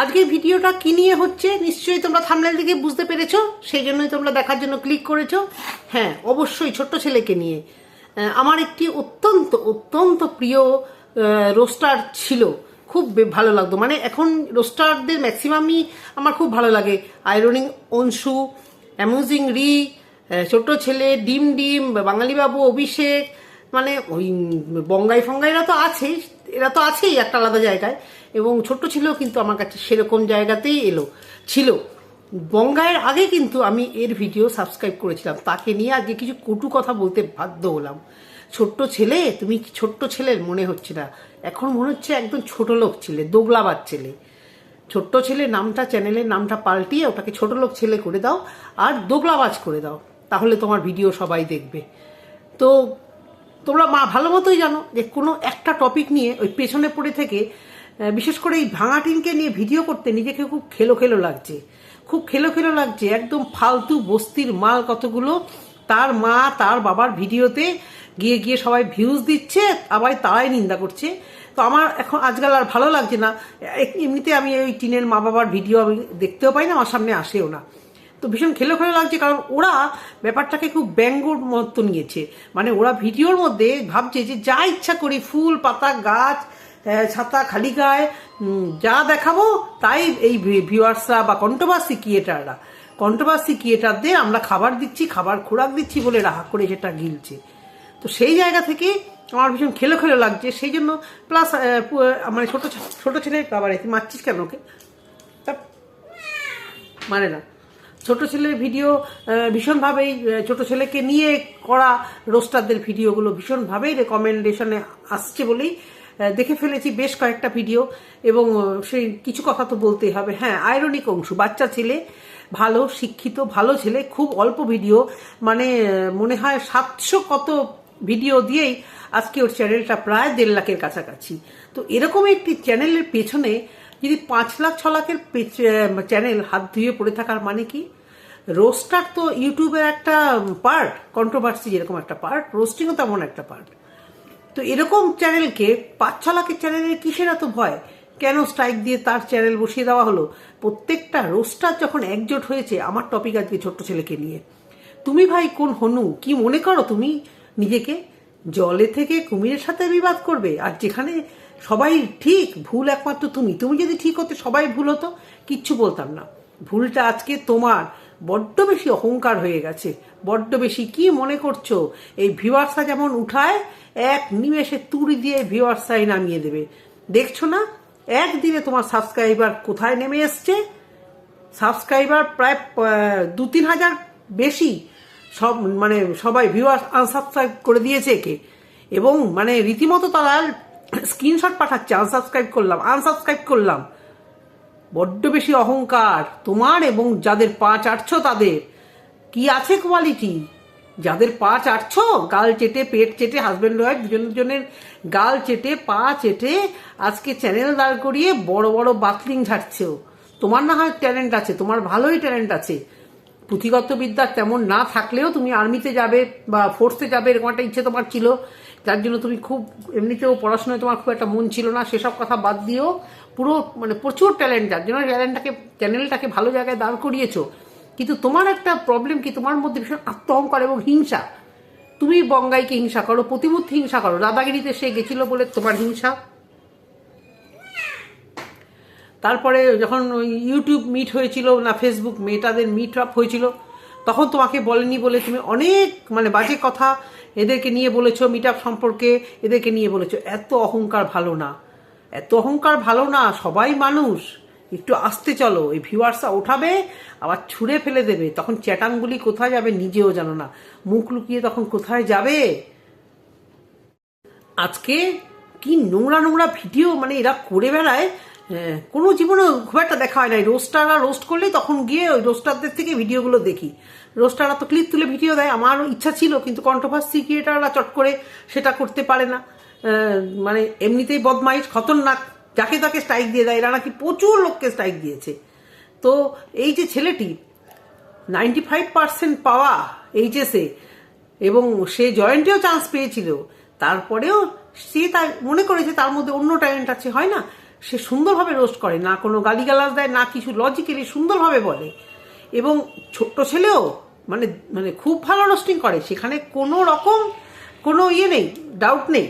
আজকের ভিডিওটা কি নিয়ে হচ্ছে, নিশ্চয়ই তোমরা থামলের দিকে বুঝতে পেরেছ, সেই জন্যই তোমরা দেখার জন্য ক্লিক করেছ। হ্যাঁ অবশ্যই ছোট্ট ছেলেকে নিয়ে। আমার একটি অত্যন্ত অত্যন্ত প্রিয় রোস্টার ছিল। খুব ভালো লাগতো। মানে এখন রোস্টারদের ম্যাক্সিমামই আমার খুব ভালো লাগে। আয়রনিং অংশু অ্যামিউজিং রি ছোট্ট ছেলে, ডিম ডিম, বাঙালি বাবু, অভিষেক মানে ওই বঙ্গাই ফঙ্গাইরা তো আছেই এরা তো আছেই একটা আলাদা জায়গায়। এবং ছোট্ট ছিল কিন্তু আমার কাছে সেরকম জায়গাতেই এলো। ছিল। বঙ্গায়ের আগে কিন্তু আমি এর ভিডিও সাবস্ক্রাইব করেছিলাম। তাকে নিয়ে আজকে কিছু কটু কথা বলতে বাধ্য হলাম। ছোট্ট ছেলে, তুমি ছোট্ট ছেলের মনে হচ্ছে না? এখন মনে হচ্ছে একদম ছোট লোক ছেলে দোগলাবার ছেলে। ছোট্ট ছেলে নামটা, চ্যানেলের নামটা পাল্টিয়ে ওটাকে ছোট লোক ছেলে করে দাও আর দোগলাবাজ করে দাও। তাহলে তোমার ভিডিও সবাই দেখবে। তো তোমরা মা ভালো মতোই জানো যে কোনো একটা টপিক নিয়ে ওই পেছনে পড়ে থেকে বিশেষ করে এই ভাঙা টিনকে নিয়ে ভিডিও করতে নিজেকে খুব খেলো খেলো লাগছে। খুব খেলো খেলো লাগছে, একদম ফালতু বস্তির মাল কতগুলো, তার মা, তার বাবার ভিডিওতে গিয়ে গিয়ে সবাই ভিউজ দিচ্ছে, আবার তারাই নিন্দা করছে। তো আমার এখন আজকাল আর ভালো লাগছে না। এমনিতে আমি ওই টিনের মা বাবার ভিডিও আমি দেখতেও পাই না, আমার সামনে আসেও না। তো ভীষণ খেলো খেলো লাগছে, কারণ ওরা ব্যাপারটাকে খুব ব্যঙ্গর মতো নিয়েছে মানে ওরা ভিডিওর মধ্যে ভাবছে যে যা ইচ্ছা করি, ফুল, পাতা, গাছ ছাতা, খালি গায়ে যা দেখাবো তাই এই ভিউয়ার্সরা বা কন্ট্রোভার্সি ক্রিয়েটাররা। কন্ট্রোভার্সি ক্রিয়েটারদের আমরা খাবার দিচ্ছি, খাবার খোরাক দিচ্ছি বলে রাহা করে সেটা গিলছে। তো সেই জায়গা থেকে আমার ভীষণ খেলো খেলো লাগছে, সেই জন্য প্লাস মানে ছোট ছোট ছেলে, বাবার মারছিস কেন ওকে? তা মানে না। ছোট ছেলের ভিডিও ভীষণভাবেই ছোট ছেলেকে নিয়ে করা রোস্টারদের ভিডিওগুলো ভীষণভাবেই রেকমেন্ডেশনে আসছে বলেই দেখে ফেলেছি বেশ কয়েকটা ভিডিও এবং সেই কিছু কথা তো বলতেই হবে। হ্যাঁ আয়রনিক অংশ, বাচ্চা ছেলে, ভালো, শিক্ষিত, ভালো ছেলে, খুব অল্প ভিডিও মানে মনে হয় সাতশো কত ভিডিও দিয়েই আজকে ওর চ্যানেলটা প্রায় দেড় লাখের কাছাকাছি। তো এরকম একটি চ্যানেলের পেছনে যদি পাঁচ লাখ, ছ লাখের চ্যানেল হাত ধুয়ে পড়ে থাকার মানে কি? রোস্টার তো ইউটিউবের একটা পার্ট কন্ট্রোভার্সি যেরকম একটা পার্ট রোস্টিংও তেমন একটা পার্ট তো এরকম চ্যানেলকে পাঁচ ছ লাখের চ্যানেলের কিসের এত ভয়? কেন স্ট্রাইক দিয়ে তার চ্যানেল বসিয়ে দেওয়া হলো? প্রত্যেকটা রোস্টার যখন একজোট হয়েছে, আমার টপিক আজকে ছোট্ট ছেলেকে নিয়ে। তুমি ভাই কোন হনু? কি মনে করো তুমি? নিজেকে জলে থেকে কুমিরের সাথে বিবাদ করবে? আর যেখানে সবাই ঠিক, ভুল একমাত্র তুমি। তুমি যদি ঠিক হতে সবাই ভুল হতো, কিচ্ছু বলতাম না। ভুলটা আজকে তোমার। বড্ড বেশি অহংকার হয়ে গেছে। বড্ড বেশি কি মনে করছ? এই ভিউয়ার্সরা যেমন উঠায়, এক নিমেষে তুড়ি দিয়ে ভিউয়ার্সাই নামিয়ে দেবে। দেখছ না? একদিনে তোমার সাবস্ক্রাইবার কোথায় নেমে এসছে? সাবস্ক্রাইবার প্রায় দু তিন হাজার বেশি সব মানে সবাই ভিউয়ার আনসাবস্ক্রাইব করে দিয়েছে একে। এবং মানে রীতিমতো তারা স্ক্রিনশট পাঠাচ্ছে আনসাবস্ক্রাইব করলাম আনসাবস্ক্রাইব করলাম। বড্ড বেশি অহংকার তোমার এবং যাদের পা চাটছো তাদের। কি আছে কোয়ালিটি যাদের পা চাটছো, গাল চেটে, পেট চেটে হাজব্যান্ড ওয়াইফ দুজন দুজনের গাল চেটে, পা চেটে, আজকে চ্যানেল দাঁড় করিয়ে বড় বড় বাতলিং ঝাড়ছেও তোমার না হয় ট্যালেন্ট আছে, তোমার ভালোই ট্যালেন্ট আছে। পুঁথিগত বিদ্যা তেমন না থাকলেও তুমি আর্মিতে যাবে বা ফোর্সে যাবে, এরকম একটা ইচ্ছে তোমার ছিল। যার জন্য তুমি খুব, এমনিতেও পড়াশোনায় তোমার খুব একটা মন ছিল না। সেসব কথা বাদ দিয়েও পুরো মানে প্রচুর ট্যালেন্ট যার। জন্য ট্যালেন্টটাকে চ্যানেলটাকে ভালো জায়গায় দাঁড় করিয়েছো, কিন্তু তোমার একটা প্রবলেম কি, তোমার মধ্যে ভীষণ আত্মহংকার এবং হিংসা। তুমি বঙ্গাইকে হিংসা করো, প্রতিমূর্তি হিংসা করো দাদাগিরিতে সে গেছিল বলে তোমার হিংসা। তারপরে যখন ইউটিউব মিট হয়েছিল, না ফেসবুক মেটাদের মিট আপ হয়েছিল, তখন তোমাকে বলেনি বলে তুমি অনেক মানে বাজে কথা এদেরকে নিয়ে বলেছ মিট আপ সম্পর্কে এদেরকে নিয়ে বলেছ। এত অহংকার ভালো না। এত অহংকার ভালো না, সবাই মানুষ। একটু আসতে চলো, এই ভিউয়ার্সরা ওঠাবে, আবার ছুঁড়ে ফেলে দেবে। তখন চ্যাটাংগুলি কোথায় যাবে নিজেও জানো না। মুখ লুকিয়ে তখন কোথায় যাবে? আজকে কি নোংরা নোংরা ভিডিও মানে এরা করে বেড়ায় কোনো জীবনে খুব একটা দেখা হয় না। রোস্টাররা রোস্ট করলে তখন গিয়ে ওই রোস্টারদের থেকে ভিডিওগুলো দেখি। রোস্টাররা তো ক্লিপ তুলে ভিডিও দেয়, আমারও ইচ্ছা ছিল, কিন্তু কন্ট্রোভার্সি ক্রিয়েটাররা চট করে সেটা করতে পারে না। মানে এমনিতেই বদমাইশ, খতরনাক, যাকে তাকে স্ট্রাইক দিয়ে দেয়, এরা নাকি প্রচুর লোককে স্ট্রাইক দিয়েছে। তো এই যে ছেলেটি নাইনটি ফাইভ পার্সেন্ট পাওয়া এইচএসে এবং সে জয়েন্টেও চান্স পেয়েছিল, তারপরেও সে তার, মনে করেছে তার মধ্যে অন্য ট্যালেন্ট আছে, হয় না? সে সুন্দরভাবে রোস্ট করে, না কোনো গালিগালাজ দেয়, না কিছু লজিক্যালি সুন্দরভাবে বলে। এবং ছোট্ট ছেলেও মানে মানে খুব ভালো রোস্টিং করে, সেখানে কোনো রকম কোনো ইয়ে নেই ডাউট নেই।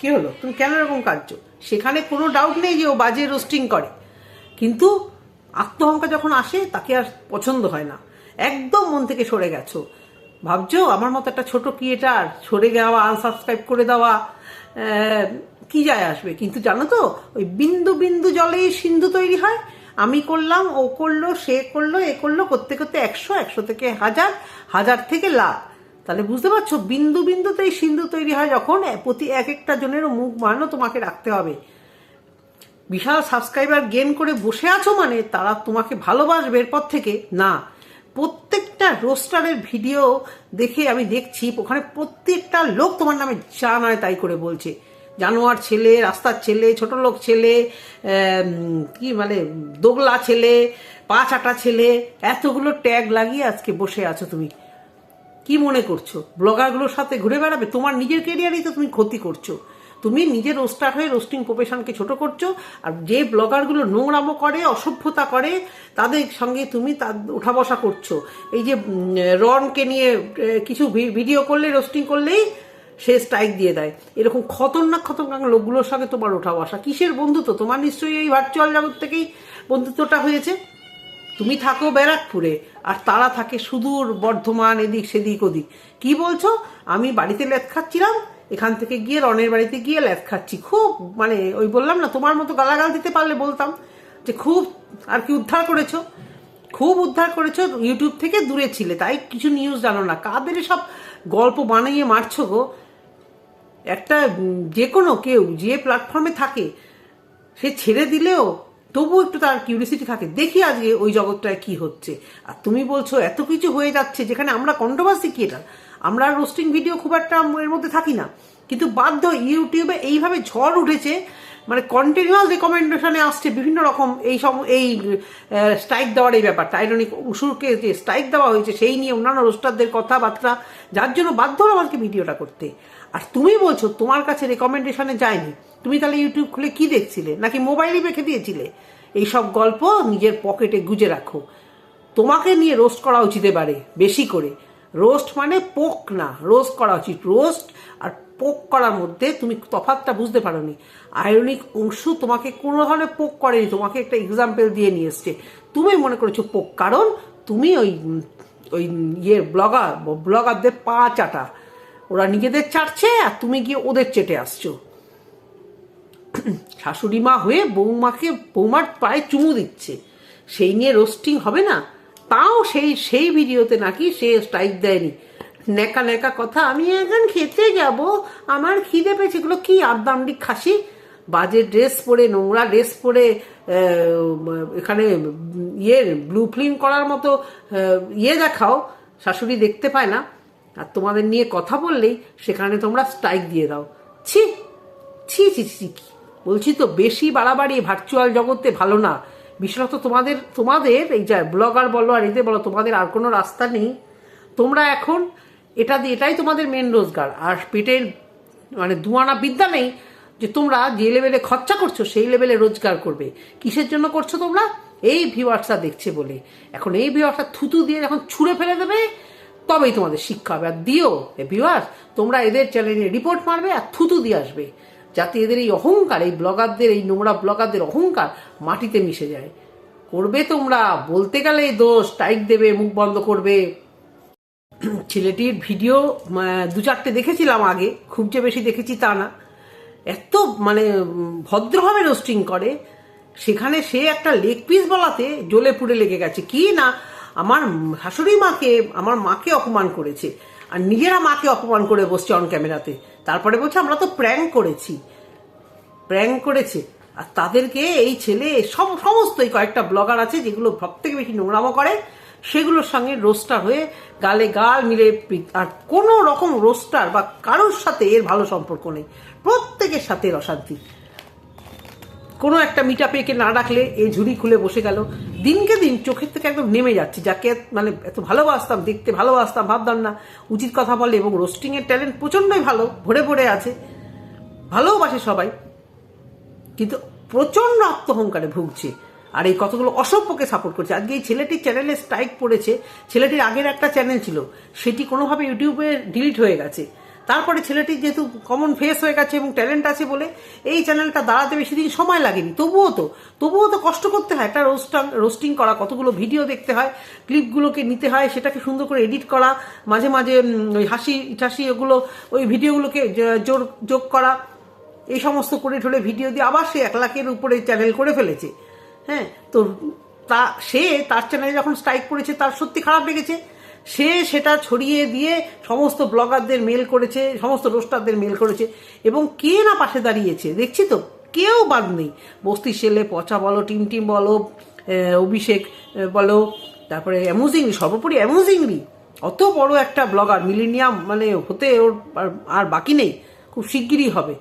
কি হলো? তুমি কেন এরকম কাঁদছো? সেখানে কোনো ডাউট নেই যে ও বাজে রোস্টিং করে। কিন্তু আত্মহংকার যখন আসে, তাকে আর পছন্দ হয় না। একদম মন থেকে সরে গেছো। ভাবছ, আমার মতো একটা ছোট ক্রিয়েটার সরে যাওয়া আনসাবস্ক্রাইব করে দেওয়া কি যায় আসবে? কিন্তু জানো তো, ওই বিন্দু বিন্দু জলেই সিন্ধু তৈরি হয়। আমি করলাম, ও করল, সে করল, এ করল, করতে করতে একশো একশো থেকে হাজার হাজার থেকে লাখ। তাহলে বুঝতে পারছ, বিন্দু বিন্দুতেই সিন্ধু তৈরি হয় যখন প্রতি এক একটা জনেরও মুখ মানও তোমাকে রাখতে হবে। বিশাল সাবস্ক্রাইবার গেন করে বসে আছো মানে তারা তোমাকে ভালোবাসবে এরপর থেকে? না। প্রত্যেকটা রোস্টারের ভিডিও দেখে আমি দেখছি, ওখানে প্রত্যেকটা লোক তোমার নামে যা নয় তাই করে বলছে। জানোয়ার ছেলে, রাস্তার ছেলে, ছোট লোক ছেলে কি মানে দোগলা ছেলে পা চাটা ছেলে, এতগুলো ট্যাগ লাগিয়ে আজকে বসে আছো তুমি। কি মনে করছ? ব্লগারগুলোর সাথে ঘুরে বেড়াবে? তোমার নিজের কেরিয়ারেই তো তুমি ক্ষতি করছ। তুমি নিজের রোস্টার হয়ে রোস্টিং প্রফেশনকে ছোট করছ আর যে ব্লগারগুলো নোংরামো করে, অসভ্যতা করে, তাদের সঙ্গে তুমি তা ওঠা বসা করছ। এই যে রনকে নিয়ে কিছু ভিডিও করলে রোস্টিং করলেই সে স্ট্রাইক দিয়ে দেয়। এরকম খতরনাক খতরনাক লোকগুলোর সঙ্গে তোমার ওঠা বসা। কিসের বন্ধুত্ব? তোমার নিশ্চয়ই এই ভার্চুয়াল জগৎ থেকেই বন্ধুত্বটা হয়েছে। তুমি থাকো ব্যারাকপুরে, আর তারা থাকে সুদূর বর্ধমান এদিক সেদিক ওদিক। কি বলছো? আমি বাড়িতে ল্যাথ খাচ্ছিলাম, এখান থেকে গিয়ে রনের বাড়িতে গিয়ে ল্যাথ খাচ্ছি। খুব মানে ওই বললাম না, তোমার মতো গালাগাল দিতে পারলে বলতাম যে খুব আর কি উদ্ধার করেছ। খুব উদ্ধার করেছ, ইউটিউব থেকে দূরে ছিলে, তাই কিছু নিউজ জানো না। কাদের সব গল্প বানিয়ে মারছো গো? একটা যে কোনো কেউ যে প্ল্যাটফর্মে থাকে, সে ছেড়ে দিলেও তবু একটু তার কিউরিসিটি থাকে, দেখি আজকে ওই জগৎটায় কি হচ্ছে। আর তুমি বলছো, এত কিছু হয়ে যাচ্ছে, যেখানে আমরা কন্ট্রোভার্সি কি এটা আমরা রোস্টিং ভিডিও খুব একটা এর মধ্যে থাকি না। কিন্তু বাধ্য, ইউটিউবে এইভাবে ঝড় উঠেছে মানে কন্টিনিউয়াস রেকমেন্ডেশনে আসছে বিভিন্ন রকম এই সব এই স্ট্রাইক দেওয়ার এই ব্যাপারটা। আইরনিক অংশুরকে যে স্ট্রাইক দেওয়া হয়েছে সেই নিয়ে অন্যান্য রোস্টারদের কথাবার্তা, যার জন্য বাধ্য হলো আমাকে ভিডিওটা করতে। আর তুমি বলছো, তোমার কাছে রেকমেন্ডেশনে যায়নি। তুমি তাহলে ইউটিউব খুলে কি দেখছিলে? নাকি মোবাইলে রেখে দিয়েছিলে? এইসব গল্প নিজের পকেটে গুজে রাখো। তোমাকে নিয়ে রোস্ট করা উচিত এবারে, বেশি করে। রোস্ট মানে পোক না রোস্ট করা উচিত। রোস্ট আর পোক করার মধ্যে তুমি তফাৎটা বুঝতে পারোনি। আয়রনিক অংশ তোমাকে কোনো ধরনের পোক করেনি, তোমাকে একটা এক্সাম্পল দিয়ে নিয়ে এসছে। তুমি মনে করেছ পোক, কারণ তুমি ওই ওই ইয়ে ব্লগার ব্লগারদের পা চাটা। ওরা নিজেদের চাটছে আর তুমি গিয়ে ওদের চেটে আসছো। শাশুড়ি মা হয়ে বৌমাকে, বৌমার পায়ে চুমু দিচ্ছে। সেই নিয়ে রোস্টিং হবে না। তাও সেই সেই ভিডিওতে নাকি সে স্ট্রাইক দেয়নি। নেকা নেকা কথা, আমি এখন খেতে যাব, আমার খিদে পেয়েছে, এগুলো কি আদামডি খাসি? বাজে ড্রেস পরে, নোংরা ড্রেস পরে এখানে ইয়ে ব্লু ফিল্ম করার মতো ইয়ে দেখাও, শাশুড়ি দেখতে পায় না। আর তোমাদের নিয়ে কথা বললেই সেখানে তোমরা স্ট্রাইক দিয়ে দাও। ছি ছি ছি ছি বলছি তো বেশি বাড়াবাড়ি ভার্চুয়াল জগতে ভালো না। বিশেষত তোমাদের তোমাদের, এই যা ব্লগার বলো আর এতে বলো, তোমাদের আর কোনো রাস্তা নেই। তোমরা এখন এটা এটাই তোমাদের মেন রোজগার। আর পেটের মানে দুয়ানা বিদ্যা নেই যে তোমরা যে লেভেলে খরচা করছ, সেই লেভেলে রোজগার করবে। কিসের জন্য করছ তোমরা? এই ভিউয়ার্সরা দেখছে বলে। এখন এই ভিউয়ার্সরা থুতু দিয়ে যখন ছুঁড়ে ফেলে দেবে, তবেই তোমাদের শিক্ষা হবে। আর দিও, এ ভিউয়ার্স, তোমরা এদের চ্যানেলে রিপোর্ট মারবে আর থুতু দিয়ে আসবে। যাতে এদের এই অহংকার, এই ব্লগারদের, এই নোংরা ব্লগারদের অহংকার মাটিতে মিশে যায়। করবে তোমরা, বলতে গেলে দোষ টাইক দেবে, মুখ বন্ধ করবে। ছেলেটির ভিডিও দু চারটে দেখেছিলাম আগে, খুব যে বেশি দেখেছি তা না। এত মানে ভদ্রভাবে রোস্টিং করে। সেখানে সে একটা লেগ পিস বলাতে জ্বলে পুড়ে লেগে গেছে। কি না, আমার শাশুড়ি মাকে, আমার মাকে অপমান করেছে। আর নিজেরা মাকে অপমান করে বসছে অন ক্যামেরাতে তারপরে বলছে, আমরা তো প্র্যাঙ্ক করেছি। প্র্যাঙ্ক করেছে। আর তাদেরকে এই ছেলে, সব সমস্ত এই কয়েকটা ব্লগার আছে যেগুলো সব থেকে বেশি নোংরামো করে। সেগুলোর সঙ্গে রোস্টার হয়ে গালে গাল মিলে আর কোনো রকম রোস্টার বা কারোর সাথে এর ভালো সম্পর্ক নেই। প্রত্যেকের সাথে এর অশান্তি। কোনো একটা মিটা পেকে না ডাকলে এ ঝুড়ি খুলে বসে গেল। দিনকে দিন চোখের থেকে একদম নেমে যাচ্ছে, যাকে মানে এত ভালোবাসতাম, দেখতে ভালোবাসতাম, ভাবতাম না। উচিত কথা বলে এবং রোস্টিংয়ের ট্যালেন্ট প্রচণ্ডই ভালো, ভরে ভরে আছে। ভালোবাসে সবাই। কিন্তু প্রচণ্ড আত্মহংকারে ভুগছে। আর এই কতগুলো অসভ্যকে সাপোর্ট করছে। আজকে এই ছেলেটির চ্যানেলে স্ট্রাইক পড়েছে। ছেলেটির আগের একটা চ্যানেল ছিল। সেটি কোনোভাবে ইউটিউবে ডিলিট হয়ে গেছে। তারপরে ছেলেটি যেহেতু কমন ফেস হয়ে গেছে এবং ট্যালেন্ট আছে বলে এই চ্যানেলটা দাঁড়াতে বেশি দিন সময় লাগেনি। তবুও তো তবুও তো কষ্ট করতে হয়। একটা রোস্টাং রোস্টিং করা, কতগুলো ভিডিও দেখতে হয় ক্লিপগুলোকে নিতে হয়, সেটাকে সুন্দর করে এডিট করা, মাঝে মাঝে ওই হাসি ঠাসি ওগুলো ওই ভিডিওগুলোকে জোর, যোগ করা, এই সমস্ত করে ঠলে ভিডিও দিয়ে আবার সে এক লাখের উপরে চ্যানেল করে ফেলেছে। হ্যাঁ তো তা, সে তার চ্যানেলে যখন স্ট্রাইক পড়েছে তার সত্যি খারাপ লেগেছে। সে সেটা ছড়িয়ে দিয়ে সমস্ত ব্লগারদের মেল করেছে, সমস্ত রোস্টারদের মেল করেছে। এবং কে না পাশে দাঁড়িয়েছে, দেখছি তো? কেউ বাদ নেই। বস্তি শেলে পচা বলো টিম টিম বলো অভিষেক বলো, তারপরে অ্যামুজিংলি সর্বোপরি অ্যামুজিংলি অত বড় একটা ব্লগার মিলেনিয়াম মানে হতে ওর আর বাকি নেই। খুব শিগগিরই হবে।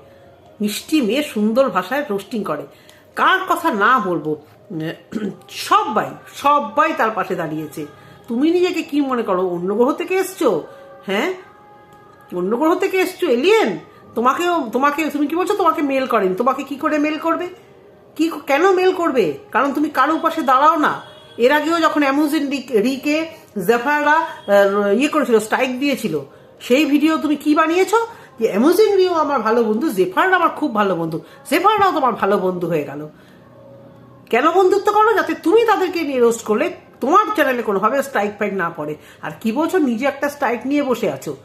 মিষ্টি মেয়ে সুন্দর ভাষায় রোস্টিং করে। কার কথা না বলব সবাই সবাই তার পাশে দাঁড়িয়েছে। তুমি নিজেকে কি মনে করো, অন্য গ্রহ থেকে এসছো? হ্যাঁ? অন্য গ্রহ থেকে এসছো এলিয়েন তোমাকেও, তোমাকে, তুমি কি বলছো? তোমাকে মেল করেন। তোমাকে কি করে মেল করবে? কি, কেন মেল করবে? কারণ তুমি কারও পাশে দাঁড়াও না। এর আগেও যখন অ্যামুজিন রিকে জেফাররা ইয়ে করেছিল স্ট্রাইক দিয়েছিল, সেই ভিডিও তুমি কি বানিয়েছো? যে অ্যামুজিন রিও আমার ভালো বন্ধু জেফাররা আমার খুব ভালো বন্ধু। জেফাররাও তোমার ভালো বন্ধু হয়ে গেল। কেন বন্ধুত্ব করো? যাতে তুমি তাদেরকে নিয়ে রোস্ট করলে তোমার চ্যানেলে কোনোভাবে স্ট্রাইক ফাইক না পড়ে। আর কি বলছো? নিজে একটা স্ট্রাইক নিয়ে বসে আছো।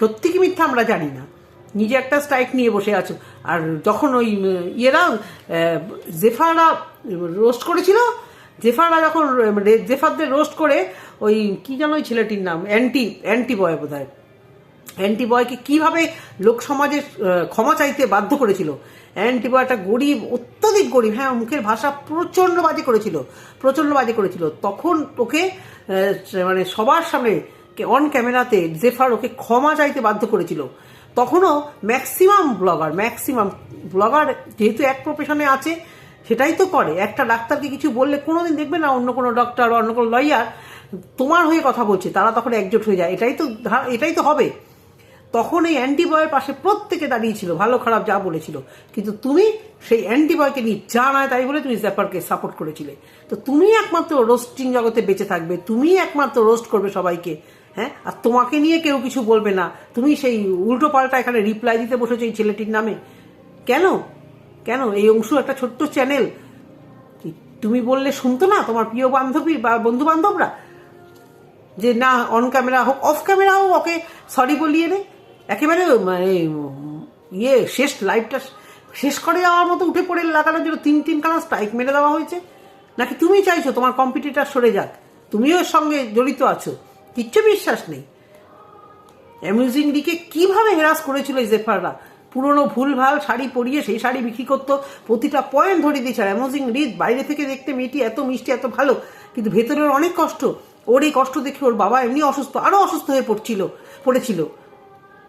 সত্যি কি মিথ্যা আমরা জানি না। নিজে একটা স্ট্রাইক নিয়ে বসে আছো। আর যখন ওই ইয়েরা আহ, জেফাররা রোস্ট করেছিল জেফাররা যখন জেফারদের রোস্ট করে ওই কি যেন ওই ছেলেটির নাম অ্যান্টি অ্যান্টি বয় বোধ হয় অ্যান্টি বয়কে কীভাবে লোক সমাজে আহ, ক্ষমা চাইতে বাধ্য করেছিল? অ্যান্টি বয় একটা গরিব অত্যধিক গরিব হ্যাঁ মুখের ভাষা প্রচণ্ড বাজে করেছিল প্রচণ্ড বাজে করেছিল। তখন ওকে মানে সবার সামনে অন ক্যামেরাতে জেফার ওকে ক্ষমা চাইতে বাধ্য করেছিল। তখনও ম্যাক্সিমাম ব্লগার ম্যাক্সিমাম ব্লগার যেহেতু এক প্রফেশনে আছে সেটাই তো করে। একটা ডাক্তারকে কিছু বললে কোনোদিন দেখবে না অন্য কোনো ডক্টর বা অন্য কোনো লয়ার তোমার হয়ে কথা বলছে তারা তখন একজোট হয়ে যায়। এটাই তো এটাই তো হবে। তখন এই অ্যান্টিবয়ের পাশে প্রত্যেকে দাঁড়িয়েছিল ভালো খারাপ যা বলেছিল। কিন্তু তুমি সেই অ্যান্টিবয়কে নিয়ে যা নয় তাই বলে তুমি জ্যাপারকে সাপোর্ট করেছিলে। তো তুমি একমাত্র রোস্টিং জগতে বেঁচে থাকবে তুমি একমাত্র রোস্ট করবে সবাইকে হ্যাঁ? আর তোমাকে নিয়ে কেউ কিছু বলবে না। তুমি সেই উল্টো পাল্টা এখানে রিপ্লাই দিতে বসেছো এই ছেলেটির নামে। কেন? কেন? এই অংশ একটা ছোট্ট চ্যানেল তুমি বললে শুনতো না তোমার প্রিয় বান্ধবী বা বন্ধু বান্ধবরা? যে না অন ক্যামেরা হোক অফ ক্যামেরা হোক, ওকে সরি বলিয়ে দে। একেবারে মানে ইয়ে শেষ লাইভটা শেষ করে যাওয়ার মতো উঠে পড়ে লাগানোর জন্য তিন তিন কানা স্ট্রাইক মেরে দেওয়া হয়েছে। নাকি তুমি চাইছো তোমার কম্পিটিটার সরে যাক? তুমিও এর সঙ্গে জড়িত আছো। কিচ্ছু বিশ্বাস নেই। অ্যামিউজিং দিকে কীভাবে হেরাস করেছিল জেফাররা পুরনো ভুলভাল শাড়ি পরিয়ে সেই শাড়ি বিক্রি করতো, প্রতিটা পয়েন্ট ধরে দিয়েছে। আর অ্যামোজিং রিদ বাইরে থেকে দেখতে মেয়েটি এত মিষ্টি, এত ভালো, কিন্তু ভেতরের অনেক কষ্ট। ওর এই কষ্ট দেখে ওর বাবা এমনি অসুস্থ আরও অসুস্থ হয়ে পড়ছিল, পড়েছিল।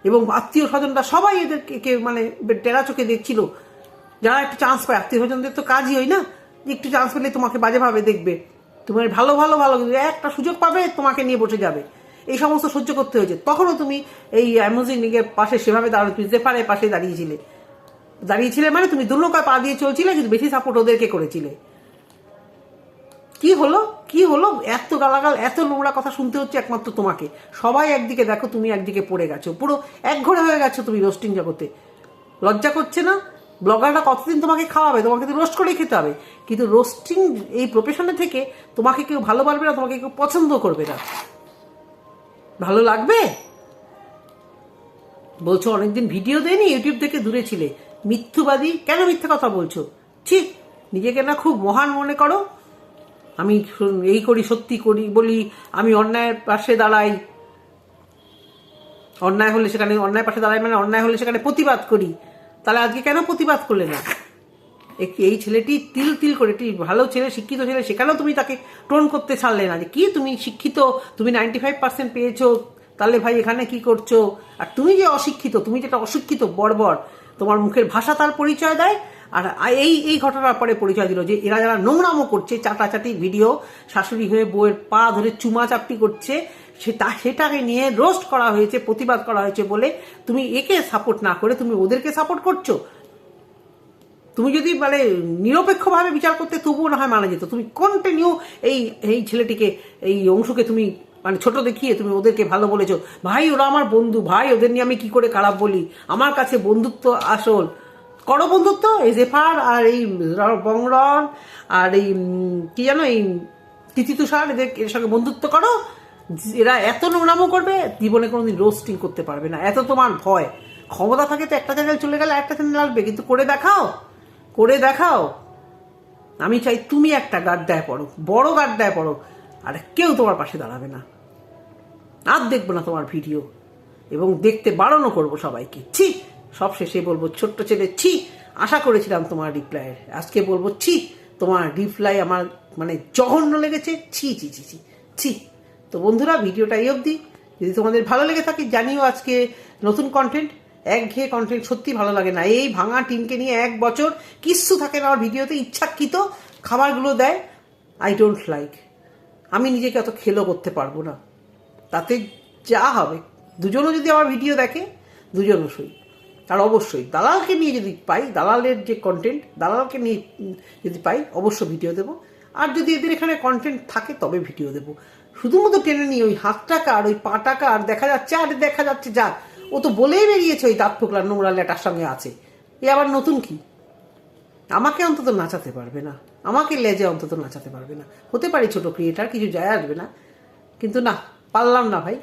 এবং আত্মীয় স্বজনরা সবাই এদেরকে মানে টেরা চোখে দেখছিল। যারা একটু চান্স পায়, আত্মীয় স্বজনদের তো কাজই হয় না যে একটু চান্স পেলে তোমাকে বাজেভাবে দেখবে। তোমার ভালো ভালো ভালো একটা সুযোগ পাবে, তোমাকে নিয়ে বসে যাবে। এই সমস্ত সহ্য করতে হয়েছে। তখনও তুমি এই অ্যামোজিনের পাশে সেভাবে দাঁড়ানো তুমি জেফারের পাশে দাঁড়িয়েছিলে। দাঁড়িয়েছিলে মানে তুমি দুর্নকায় পা দিয়ে চলছিলে, কিন্তু বেশি সাপোর্ট ওদেরকে করেছিলে। কি হলো? কি হলো? এত গালাগাল, এত নোংরা কথা শুনতে হচ্ছে একমাত্র তোমাকে। সবাই একদিকে দেখো, তুমি একদিকে পড়ে গেছো। পুরো এক ঘরে হয়ে গেছো তুমি রোস্টিং জগতে। লজ্জা করছে না? ব্লগাররা কতদিন তোমাকে খাওয়াবে? তোমাকে তো রোস্ট করেই খেতে হবে। কিন্তু রোস্টিং এই প্রফেশনে থেকে তোমাকে কেউ ভালো পারবে না, তোমাকে কেউ পছন্দ করবে না। ভালো লাগবে? বলছো, অনেকদিন ভিডিও দেয়নি? ইউটিউব থেকে দূরে ছিলে। মিথ্যুবাদী কেন মিথ্যে কথা বলছো? ঠিক নিজেকে না খুব মহান মনে করো? আমি এই করি, সত্যি করি, বলি, আমি অন্যায়ের পাশে দাঁড়াই। অন্যায় হলে সেখানে অন্যায় পাশে দাঁড়াই মানে অন্যায় হলে সেখানে প্রতিবাদ করি। তাহলে আজকে কেন প্রতিবাদ করলে না? এই ছেলেটি তিল তিল করে একটি ভালো ছেলে, শিক্ষিত ছেলে, সেখানেও তুমি তাকে টোন করতে ছাড়লে না যে, কি তুমি শিক্ষিত, তুমি নাইনটি ফাইভ পার্সেন্ট পেয়েছ, তাহলে ভাই এখানে কি করছ? আর তুমি যে অশিক্ষিত, তুমি যেটা অশিক্ষিত, বর্বর তোমার মুখের ভাষা তার পরিচয় দেয়, আর এই এই ঘটনার পরে পরিচয় দিল যে এরা যারা নোংরামো করছে, চাটাচাটি ভিডিও, শাশুড়ি হয়ে বউয়ের পা ধরে চুমা চাপটি করছে, সেটা, সেটাকে নিয়ে রোস্ট করা হয়েছে, প্রতিবাদ করা হয়েছে বলে তুমি একে সাপোর্ট না করে তুমি ওদেরকে সাপোর্ট করছ। তুমি যদি মানে নিরপেক্ষভাবে বিচার করতে তবুও না হয় মানা যেত, তুমি কন্টিনিউ এই এই ছেলেটিকে, এই অংশকে তুমি মানে ছোট দেখিয়ে তুমি ওদেরকে ভালো বলেছ। ভাই, ওরা আমার বন্ধু। ভাই, ওদের নিয়ে আমি কি করে খারাপ বলি? আমার কাছে বন্ধুত্ব আসল। করো বন্ধুত্ব? এই জেফার আর এই বংরন আর এই কি জানো এই তিথি তুষার এদের এর সঙ্গে বন্ধুত্ব করো। এরা এত নোংরামো করবে, জীবনে কোনোদিন রোস্টিং করতে পারবে না। এত তোমার ভয়। ক্ষমতা থাকে তো একটা চ্যানেল চলে গেলে একটা চ্যানেল আসবে, কিন্তু করে দেখাও। করে দেখাও। আমি চাই তুমি একটা গাড্ডায় পড়ো। বড় গাড্ডায় পড়ো। আর কেউ তোমার পাশে দাঁড়াবে না। আর দেখব না তোমার ভিডিও। এবং দেখতে বারণও করব সবাইকে। ছি, সব শেষে বলব ছোট্ট ছেলে, ছি, আশা করেছিলাম তোমার রিপ্লাইয়ের। আজকে বলব ছি, তোমার রিপ্লাই আমার মানে জঘন্য লেগেছে। ছি ছি ছি ছি ছি। তো বন্ধুরা, ভিডিওটা এই অবধি। যদি তোমাদের ভালো লেগে থাকে, জানিও আজকে নতুন কন্টেন্ট একঘেয়ে কন্টেন্ট সত্যি ভালো লাগে না। এই ভাঙা টিমকে নিয়ে এক বছর কিচ্ছু থাকে না আমার ভিডিওতে। ইচ্ছাকৃত খাবারগুলো দেয়। আই ডোন্ট লাইক আমি নিজেকে অত খেলো করতে পারব না। তাতে যা হবে। দুজনও যদি আমার ভিডিও দেখে, দুজনও সই। আর অবশ্যই, দালালকে নিয়ে যদি পাই, দালালের যে কন্টেন্ট দালালকে নিয়ে যদি পাই অবশ্য ভিডিও দেবো। আর যদি এদের এখানে কন্টেন্ট থাকে, তবে ভিডিও দেবো। শুধুমাত্র টেনে নিয়ে ওই হাত টাকা আর ওই পা টাকা আর দেখা যাচ্ছে, আর দেখা যাচ্ছে যা ও তো বলেই বেরিয়েছে ওই দাঁত ফোকলার নোংরা লেটার সঙ্গে আছে। এ আবার নতুন কি? আমাকে অন্তত নাচাতে পারবে না। আমাকে লেজে অন্তত নাচাতে পারবে না। হতে পারে ছোট ক্রিয়েটার কিছু যায় আসবে না। কিন্তু না, পারলাম না ভাই।